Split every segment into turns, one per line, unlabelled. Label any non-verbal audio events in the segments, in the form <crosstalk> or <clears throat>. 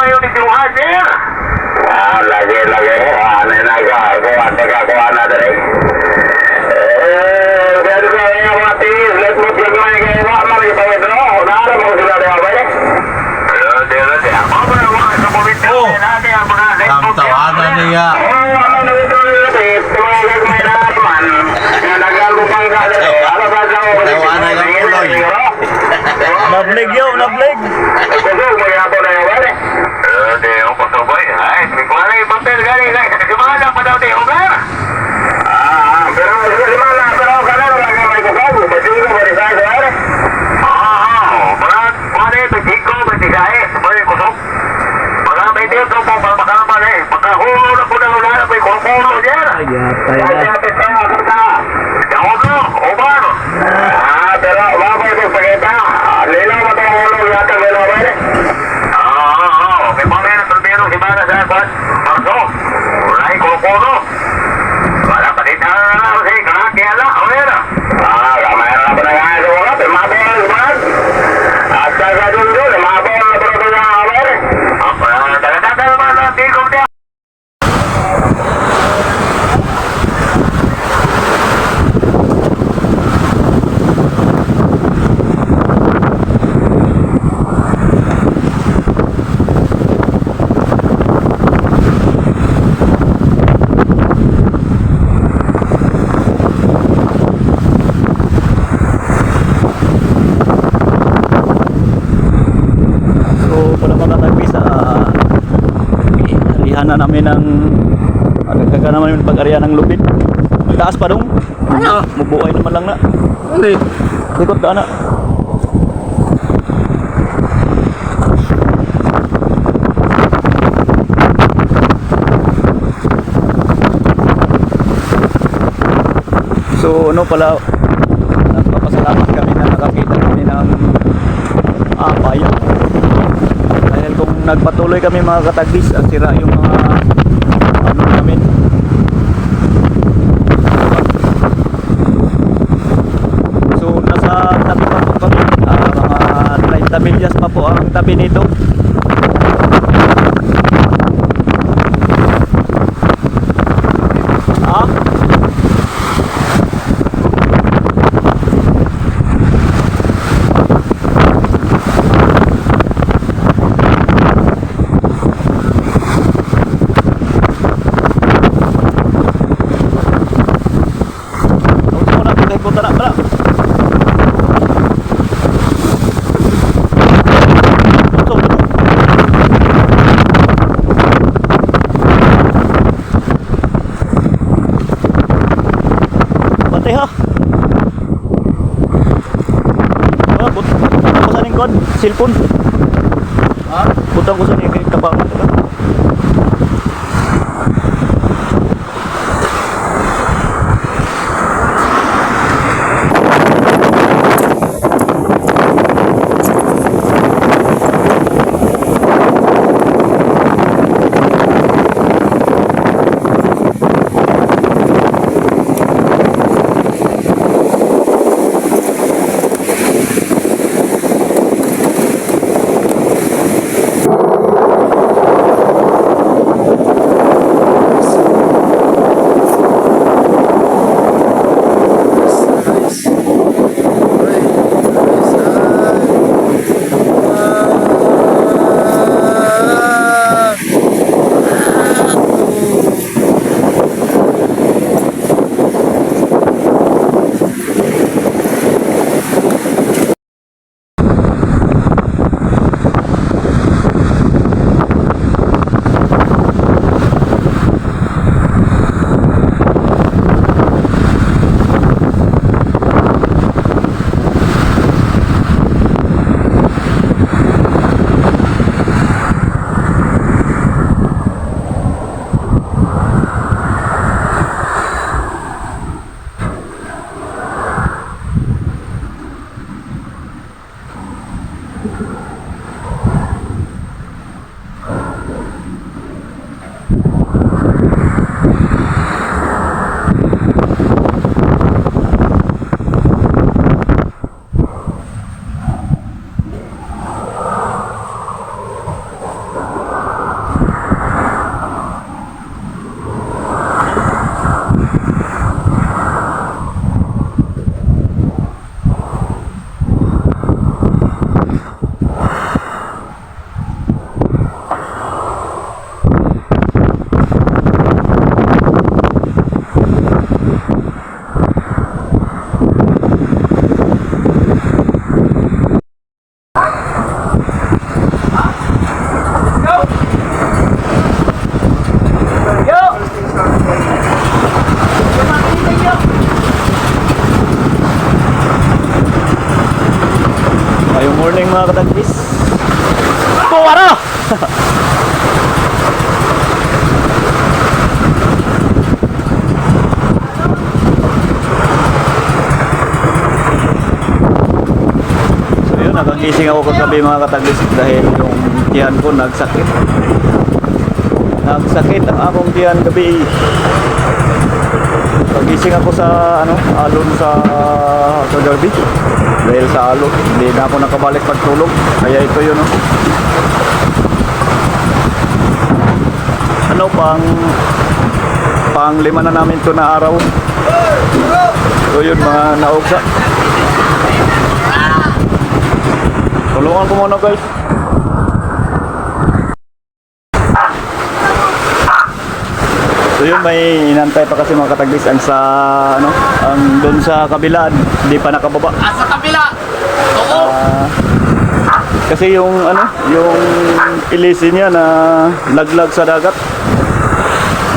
eh, payo ni Juhan niya. Ah, lagi, lagi. Ah, nanaga. Kuha, taga, kuha na dali. Eh, ganun ka niya, mati. Let mo siya gamay kayo. Wala, lagi pa ito. Nara mo sila niya, gamay. Hindi, hindi. Ako mo na mga sa pumito.
Oh.
Natin ang mga
Ang tawanan niya.
Tawanan
ng uloy.
Nablig yo, nablig. Ayata ya.
Ah, pero babay ko sa kita. Lila mo itong ulo yata ng lila ba eh? Oo, oo, oo. May pamay na turbino si Bada sa kwan. Marso. Ulay ko kuno. Wala pa kita na lang si Kanaki ala. Awera. Ah, kamay na pa na nga sa mga. Pimabol na sa At sa sa dundo, mabol na pa na nga awera. Ah, talaga naman ang tigong niya.
So, para makatagpi sa arihan na namin ng agagaga naman yung pag-arihan ng lupit. Taas pa dong.
Ano?
Mubuhay naman lang na.
Hindi.
Likot ka na. So ano pala nagpapasalamat kami na nakakita kami ng ah, payo. Dahil kung nagpatuloy kami mga katagis at sira yung mga ano namin. So nasa tabi pa po kami ah, mga 30 milyas pa po ang tabi nito Ah? Tawag mo na, kahit punta na, tara. Tutok, tutok. Patay ha. Ah, but, butang ko sa ning kod, cellphone.
Ha?
Butang ko sa nagising ako kagabi mga katagis dahil yung tiyan ko nagsakit. Nagsakit ang akong tiyan gabi. Pagising ako sa ano, alon sa kagabi. Dahil sa alon, hindi na ako nakabalik pagtulog. Kaya ito yun. Oh. Ano pang pang lima na namin to na araw. So yun mga naugsa. Tulungan ko muna guys. So yun may inantay pa kasi mga kataglis ang sa ano ang doon sa kabilaan hindi pa nakababa.
Ah, sa kabila! Oo!
Ah, kasi yung ano yung ilisin niya na laglag sa dagat.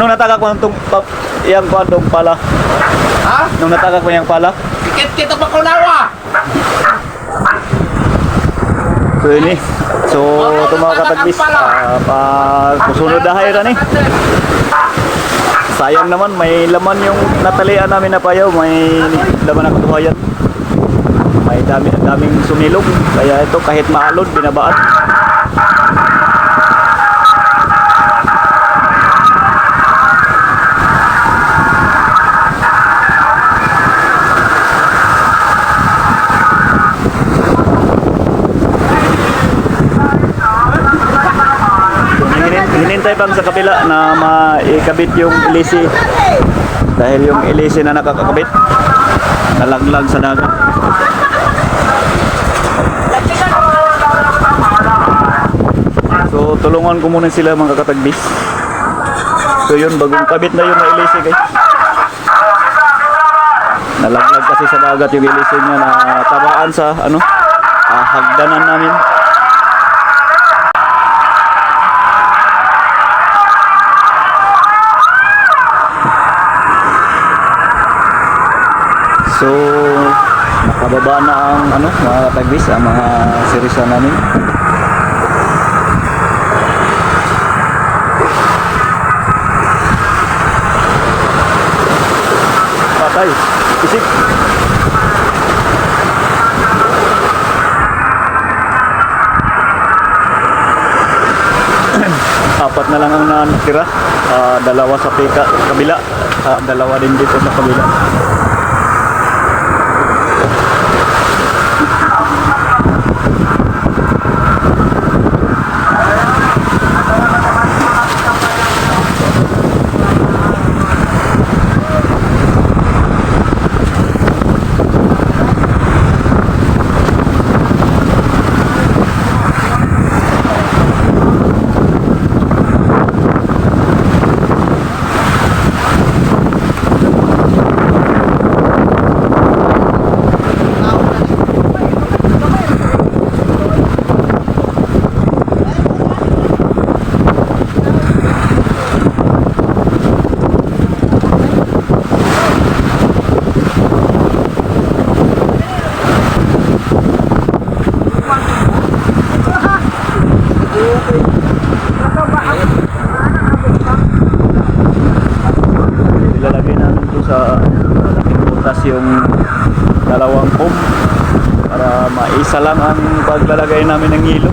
Nung natagak ko itong pa, iyang ko pala.
Ha?
Nung natagak ko yung pala.
Dikit kita pa kunawa!
So eh. So ito mga kataglis. ah, pag kusunod na hayra ni. Sayang naman, may laman yung natalian namin na payaw, may laman na kabuhayan. May dami, daming sumilog. Kaya ito kahit maalod, binabaan. Pang sa kabila na maikabit yung ilisi. Dahil yung ilisi na nakakakabit, nalaglag sa dagat. So tulungan ko muna sila mga katagbis. So yun, bagong kabit na yun na ilisi guys. Nalaglag kasi sa dagat yung ilisi niya na tabaan sa ano, ah, hagdanan namin. So, nakababa na ang ano, mga katagbis, ang mga sirisa namin. Patay, isip. <clears throat> Apat na lang ang natira. Ah, dalawa sa pika, kabila. Ah, dalawa din dito sa kabila. ilalagay namin to sa malaking butas yung dalawang pump ang paglalagay namin ng ilog.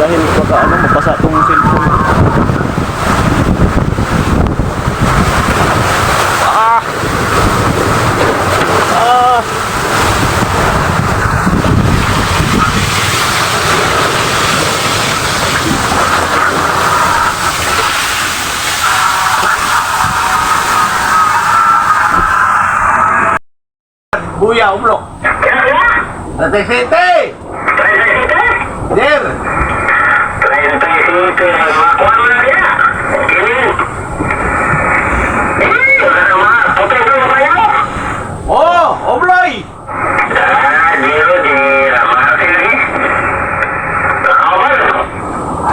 dahil pagka ano mapasa tong cellphone ah ah
Buya, umlok.
Ano tayo Dir!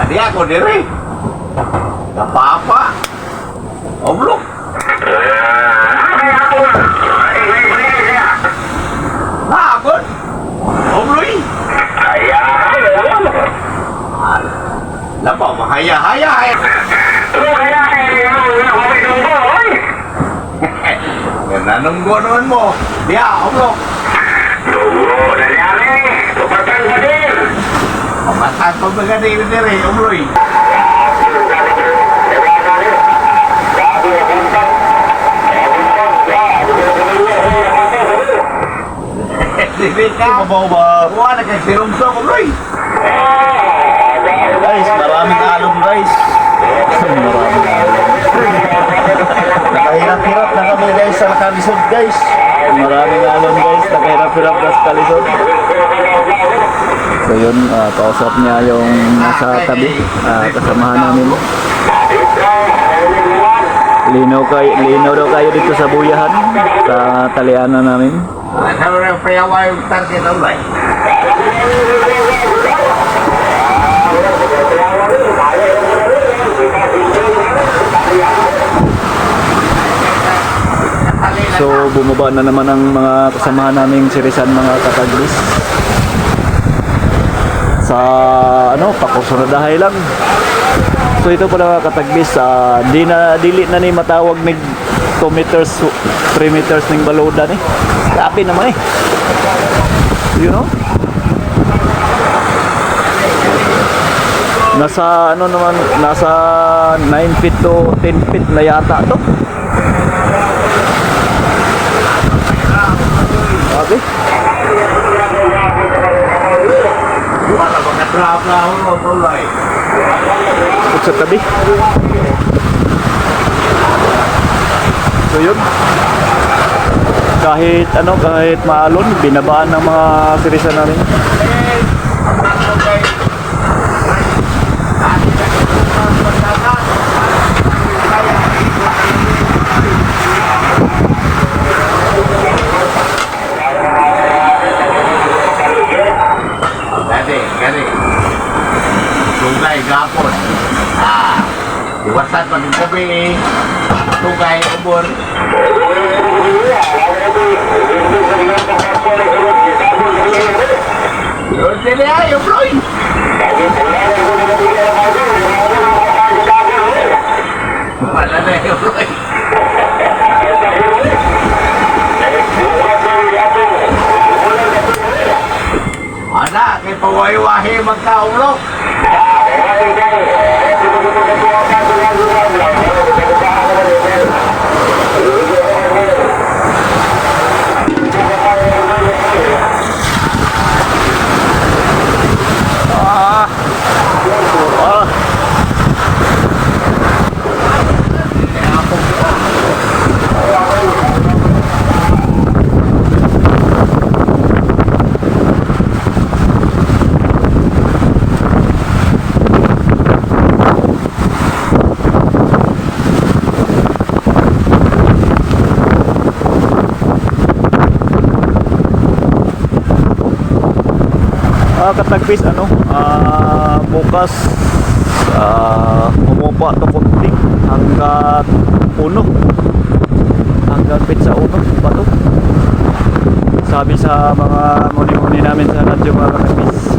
Adi ako diri. Kapapa. Umlok.
Ah, kaya ako nga. Eh, may balik siya.
Nakakon. Obloy.
Kaya, alam mo. Ano kami tunggo, oy?
Nanunggo naman mo. Diya, umlok.
Tunggo, nalyari. Tupatan sa din.
Pamasan pa ba diri diri, Obloy? Dili ka.
Mabaw ba?
Na kay sirumsong, Obloy.
Guys, maraming alon. Nakahirap-hirap na kami guys sa kalisod guys. Maraming alon guys. Nakahirap-hirap na sa kalisod. So yun, ah, kausap niya yung nasa tabi. ah, kasamahan namin. Linaw kayo, linaw daw kayo dito sa buyahan. Sa talianan namin.
Ano na payawa yung target, Obloy?
So bumaba na naman ang mga kasamahan naming sirisan mga kataglis. Sa ano, pakusuradahay lang. So ito pala mga kataglis, ah, di na dili na ni matawag mig 2 meters 3 meters ning baloda ni. Grabe naman eh. You know? Nasa ano naman, nasa 9 feet to 10 feet na yata to. Grabe.
Wala ba katrabaho mo, Obloy?
Ikot sa tabi. So yun. Kahit ano, kahit maalon, binabaan ng mga sirisan namin.
Gani, gani. Tugay, gapon. Ah, iwasan pa ng gabi. Tugay, ubor. Yun sila ay, Obloy. Wala na yung Obloy. Ana, kay pawahi-wahi magkaulok.
Gracias. Katagpis ano, ah, bukas ah, umupa to kunti hanggat uno. Hanggang pizza uno pa to. Sabi sa mga muni-muni namin sa radyo mga katagpis.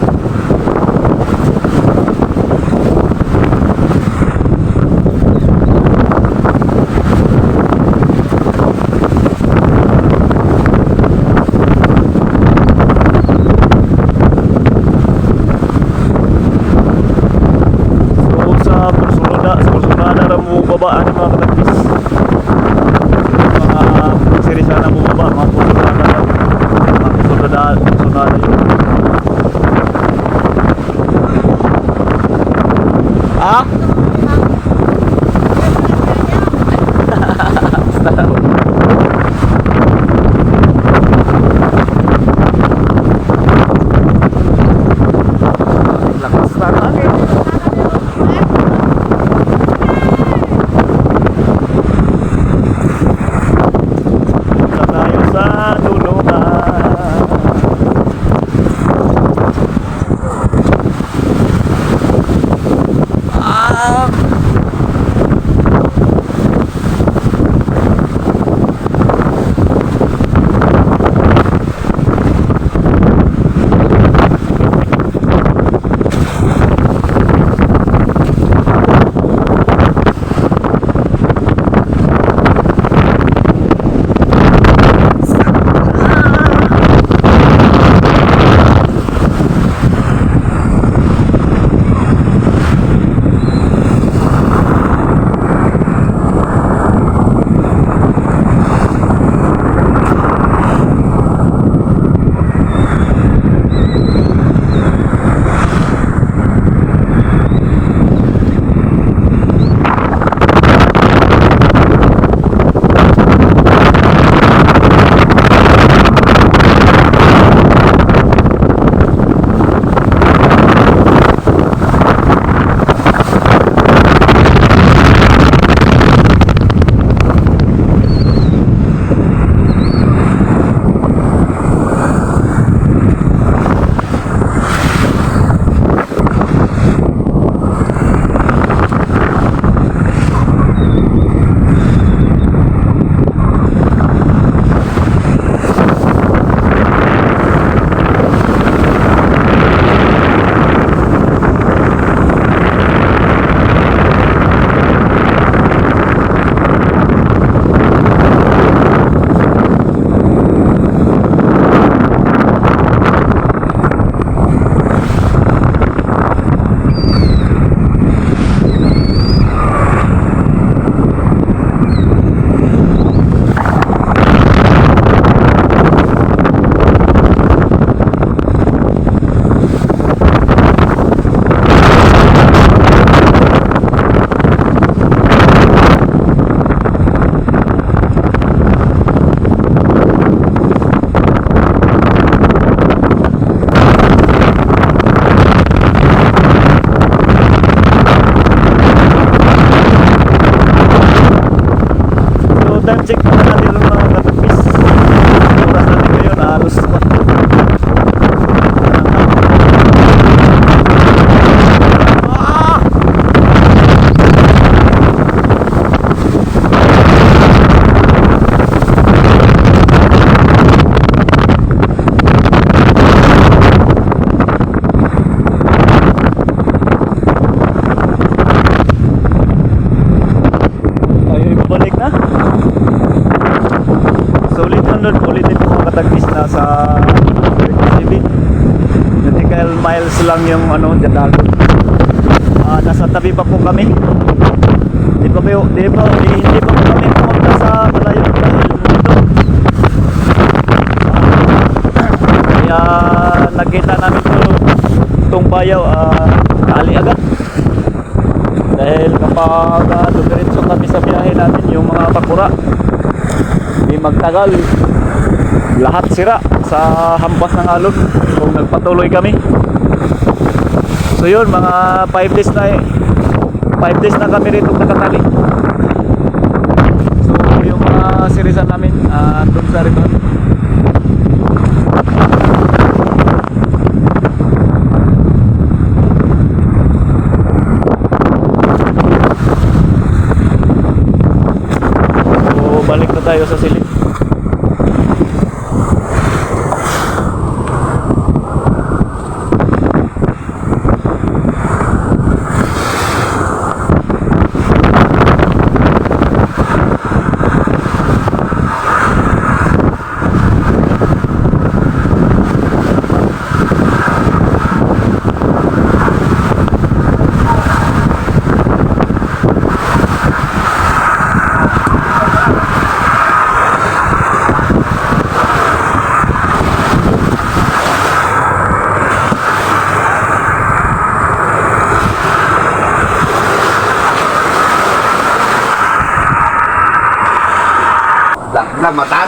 Tabi pa po kami. Di pa kayo, di pa, di, hindi pa po kami pumunta sa malayo dahil dito. Ah, kaya nakita namin to itong bayaw, ah, kali agad. Dahil kapag uh, dumiretso kami sa biyahe natin, yung mga pakura, di magtagal, lahat sira sa hampas ng alon kung nagpatuloy kami. So yun, mga 5 days na eh. 5 days na kami rito nakatali. So yung mga sirisan namin, ah doon sa rito. So balik na tayo sa silid.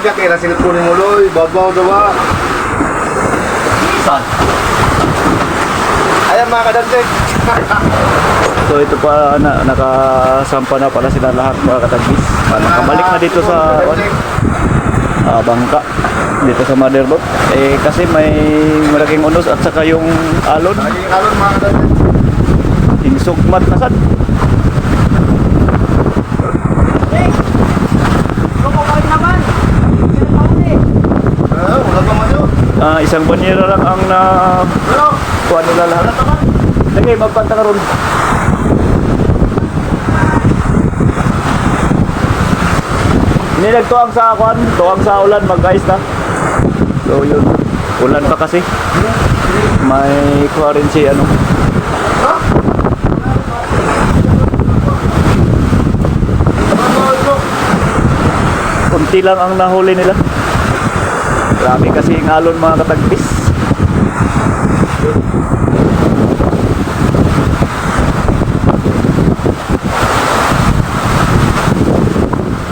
Na, matagak eh. Nasilip ko ni Muloy. Babaw dawa.
Saan?
Ayan mga kadante. <laughs>
So ito pa na, nakasampa na pala sila lahat mga katagis. Nakabalik na dito sa ah, bangka dito sa motherboard. Eh kasi may malaking unos at saka yung alon,
Naging alon mga kadante.
insugmat na sad.
Ah, wala pa man
Ah, isang banyera lang ang na
Pero,
kuha nila lahat. Sige, magpanta ka ron. Hindi nagtuwang sa akuan, tuwang sa ulan, mag-ice na. So yun, ulan pa kasi. May kuha rin si ano. Kunti lang ang nahuli nila. Grabe kasi yung alon mga katagpis.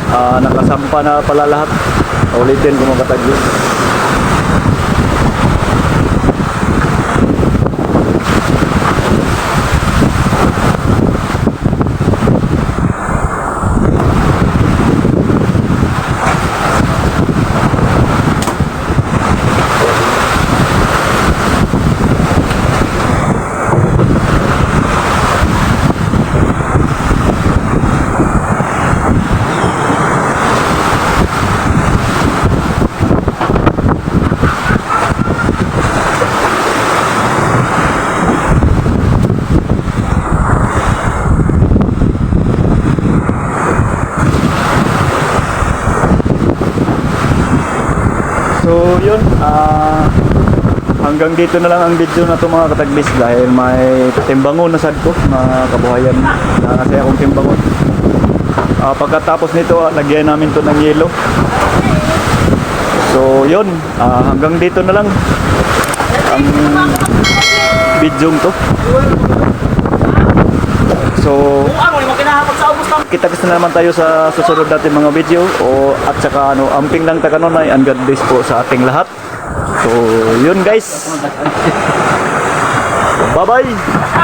Ah, nakasampa na pala lahat. Ulitin kung mga katagpis. So yun, ah hanggang dito na lang ang video na to mga katagbis dahil may timbangon na sad ko mga kabuhayan na kasi akong timbangon. Ah, pagkatapos nito, ah, lagyan namin to ng yelo. So yun, ah, hanggang dito na lang ang video to. So, kita-kita na naman tayo sa susunod natin mga video o at saka ano, amping lang taganonay and God bless po sa ating lahat. So, yun guys. Bye-bye.